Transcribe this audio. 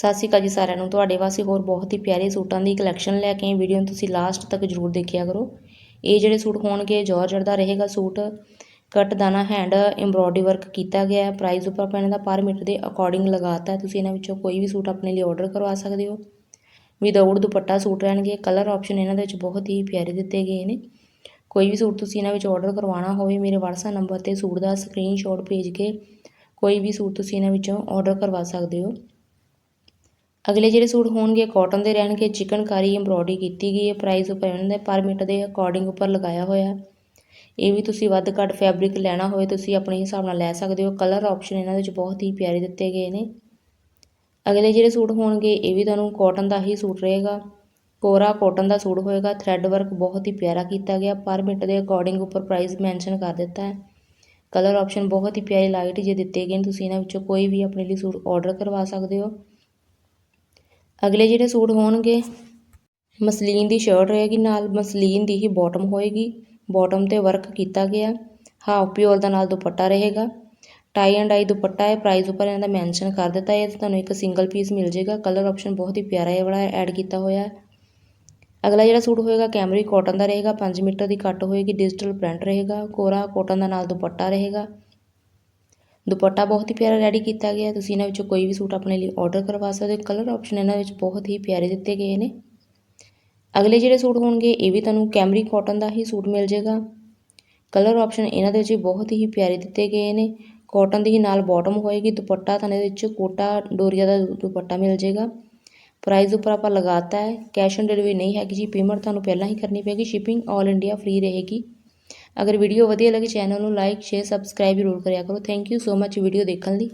ਸਤਿ ਸ਼੍ਰੀ ਅਕਾਲ ਜੀ ਸਾਰਿਆਂ ਨੂੰ। ਤੁਹਾਡੇ ਵਾਸਤੇ ਹੋਰ ਬਹੁਤ ਹੀ ਪਿਆਰੇ ਸੂਟਾਂ ਦੀ ਕਲੈਕਸ਼ਨ ਲੈ ਕੇ ਆਈ ਵੀਡੀਓ ਨੂੰ ਤੁਸੀਂ ਲਾਸਟ ਤੱਕ ਜਰੂਰ ਦੇਖਿਆ ਕਰੋ। ਇਹ ਜਿਹੜੇ ਸੂਟ ਹੋਣਗੇ ਜਾਰਜਟ ਦਾ ਰਹੇਗਾ ਸੂਟ। ਕੱਟ ਦਾਣਾ ਹੈਂਡ ਐਮਬ੍ਰੋਇਡਰੀ ਵਰਕ ਕੀਤਾ ਗਿਆ ਹੈ। ਪ੍ਰਾਈਸ ਉੱਪਰ ਆਪਾਂ ਇਹਨਾਂ ਦਾ ਪਰ ਮੀਟਰ ਦੇ ਅਕੋਰਡਿੰਗ ਲਗਾਤਾ ਤੁਸੀਂ ਇਹਨਾਂ ਵਿੱਚੋਂ ਕੋਈ ਵੀ ਸੂਟ ਆਪਣੇ ਲਈ ਆਰਡਰ ਕਰਵਾ ਸਕਦੇ ਹੋ। ਵਿਦਆਊਟ ਦੁਪੱਟਾ ਸੂਟ ਰਹਿਣਗੇ। ਕਲਰ ਆਪਸ਼ਨ ਇਹਨਾਂ ਦੇ ਵਿੱਚ ਬਹੁਤ ਹੀ ਪਿਆਰੇ ਦਿੱਤੇ ਗਏ ਨੇ। ਕੋਈ ਵੀ ਸੂਟ ਤੁਸੀਂ ਇਹਨਾਂ ਵਿੱਚ ਆਰਡਰ ਕਰਵਾਉਣਾ ਹੋਵੇ, ਮੇਰੇ WhatsApp ਨੰਬਰ ਤੇ ਸੂਟ ਦਾ ਸਕਰੀਨਸ਼ਾਟ ਭੇਜ ਕੇ ਕੋਈ ਵੀ ਸੂਟ ਤੁਸੀਂ ਇਹਨਾਂ ਵਿੱਚੋਂ ਆਰਡਰ ਕਰਵਾ ਸਕਦੇ ਹੋ। ਅਗਲੇ ਜਿਹੜੇ ਸੂਟ ਹੋਣਗੇ ਕਾਟਨ ਦੇ ਰਹਿਣਗੇ ਚਿਕਨਕਾਰੀ ਐਮਬ੍ਰੋਇਡਰੀ ਕੀਤੀ ਗਈ ਹੈ ਪ੍ਰਾਈਸ ਉੱਪਰ ਇਹਨਾਂ ਦੇ ਪਰ ਮੀਟਰ ਦੇ ਅਕੋਰਡਿੰਗ ਉੱਪਰ ਲਗਾਇਆ ਹੋਇਆ ਇਹ ਵੀ ਤੁਸੀਂ ਵੱਧ ਘੱਟ ਫੈਬਰਿਕ ਲੈਣਾ ਹੋਵੇ ਤੁਸੀਂ ਆਪਣੇ ਹਿਸਾਬ ਨਾਲ ਲੈ ਸਕਦੇ ਹੋ। ਕਲਰ ਆਪਸ਼ਨ ਇਹਨਾਂ ਦੇ ਵਿੱਚ ਬਹੁਤ ਹੀ ਪਿਆਰੇ ਦਿੱਤੇ ਗਏ ਨੇ। ਅਗਲੇ ਜਿਹੜੇ ਸੂਟ ਹੋਣਗੇ, ਇਹ ਵੀ ਤੁਹਾਨੂੰ ਕਾਟਨ ਦਾ ਹੀ ਸੂਟ ਰਹੇਗਾ। ਕੋਰਾ ਕਾਟਨ ਦਾ ਸੂਟ ਹੋਏਗਾ। ਥ੍ਰੈਡ ਵਰਕ ਬਹੁਤ ਹੀ ਪਿਆਰਾ ਕੀਤਾ ਗਿਆ। ਪਰ ਮੀਟਰ ਦੇ ਅਕੋਰਡਿੰਗ ਉੱਪਰ ਪ੍ਰਾਈਸ ਮੈਂਸ਼ਨ ਕਰ ਦਿੱਤਾ ਹੈ। ਕਲਰ ਆਪਸ਼ਨ ਬਹੁਤ ਹੀ ਪਿਆਰੇ ਲਾਈਟ ਜੇ ਦਿੱਤੇ ਗਏ ਨੇ। ਤੁਸੀਂ ਇਹਨਾਂ ਵਿੱਚੋਂ ਕੋਈ ਵੀ ਆਪਣੇ ਲਈ ਸੂਟ ਆਰਡਰ ਕਰਵਾ ਸਕਦੇ ਹੋ। ਅਗਲੇ ਜਿਹੜੇ ਸੂਟ ਹੋਣਗੇ, ਮਸਲੀਨ ਦੀ ਸ਼ਰਟ ਰਹੇਗੀ ਨਾਲ, ਮਸਲੀਨ ਦੀ ਹੀ ਬਾਟਮ ਹੋਏਗੀ। ਬਾਟਮ ਤੇ ਵਰਕ ਕੀਤਾ ਗਿਆ। ਹਾਫ ਪਿਓਰ ਦਾ ਨਾਲ ਦੁਪੱਟਾ ਰਹੇਗਾ। ਟਾਈ ਐਂਡ ਆਈ ਦੁਪੱਟਾ ਹੈ ਪ੍ਰਾਈਸ ਉੱਪਰ ਇਹਨਾਂ ਦਾ ਮੈਂਸ਼ਨ ਕਰ ਦਿੱਤਾ ਹੈ। ਤੁਹਾਨੂੰ ਇੱਕ ਸਿੰਗਲ ਪੀਸ ਮਿਲ ਜਾਏਗਾ। ਕਲਰ ਆਪਸ਼ਨ ਬਹੁਤ ਹੀ ਪਿਆਰਾ ਹੈ ਬੜਾ ਐਡ ਕੀਤਾ ਹੋਇਆ ਹੈ। ਅਗਲਾ ਜਿਹੜਾ ਸੂਟ ਹੋਏਗਾ ਕੈਮਰੀ ਕਾਟਨ ਦਾ ਰਹੇਗਾ। 5 ਮੀਟਰ ਦੀ ਕੱਟ ਹੋਏਗੀ ਡਿਜੀਟਲ ਪ੍ਰਿੰਟ ਰਹੇਗਾ। ਕੋਰਾ ਕਾਟਨ ਦਾ ਨਾਲ ਦੁਪੱਟਾ ਰਹੇਗਾ। ਦੁਪੱਟਾ ਬਹੁਤ ਹੀ ਪਿਆਰਾ ਰੈਡੀ ਕੀਤਾ ਗਿਆ ਤੁਸੀਂ ਇਹਨਾਂ ਵਿੱਚੋਂ ਕੋਈ ਵੀ ਸੂਟ ਆਪਣੇ ਲਈ ਆਰਡਰ ਕਰਵਾ ਸਕਦੇ ਹੋ। ਕਲਰ ਆਪਸ਼ਨ ਇਹਨਾਂ ਵਿੱਚ ਬਹੁਤ ਹੀ ਪਿਆਰੇ ਦਿੱਤੇ ਗਏ ਨੇ। ਅਗਲੇ ਜਿਹੜੇ ਸੂਟ ਹੋਣਗੇ, ਇਹ ਵੀ ਤੁਹਾਨੂੰ ਕੈਮਰੀ ਕਾਟਨ ਦਾ ਹੀ ਸੂਟ ਮਿਲ ਜਾਏਗਾ। ਕਲਰ ਆਪਸ਼ਨ ਇਹਨਾਂ ਦੇ ਵਿੱਚ ਬਹੁਤ ਹੀ ਪਿਆਰੇ ਦਿੱਤੇ ਗਏ ਨੇ। ਕਾਟਨ ਦੀ ਹੀ ਨਾਲ ਬਾਟਮ ਹੋਏਗੀ, ਦੁਪੱਟਾ ਤੁਹਾਨੂੰ ਇਹਦੇ ਵਿੱਚ ਕੋਟਾ ਡੋਰੀਆ ਦਾ ਦੁਪੱਟਾ ਮਿਲ ਜਾਏਗਾ। ਪ੍ਰਾਈਸ ਉੱਪਰ ਆਪਾਂ ਲਗਾਤਾ ਹੈ। ਕੈਸ਼ ਔਨ ਡਿਲੀਵਰੀ ਨਹੀਂ ਹੈਗੀ ਜੀ ਪੇਮੈਂਟ ਤੁਹਾਨੂੰ ਪਹਿਲਾਂ ਹੀ ਕਰਨੀ ਪਏਗੀ। ਸ਼ਿਪਿੰਗ ਆਲ ਇੰਡੀਆ ਫ੍ਰੀ ਰਹੇਗੀ। ਅਗਰ ਵੀਡੀਓ ਵਧੀਆ ਲੱਗੇ ਚੈਨਲ ਨੂੰ ਲਾਈਕ ਸ਼ੇਅਰ ਸਬਸਕ੍ਰਾਈਬ ਜ਼ਰੂਰ ਕਰਿਆ ਕਰੋ। Thank you so much video ਦੇਖਣ ਲਈ।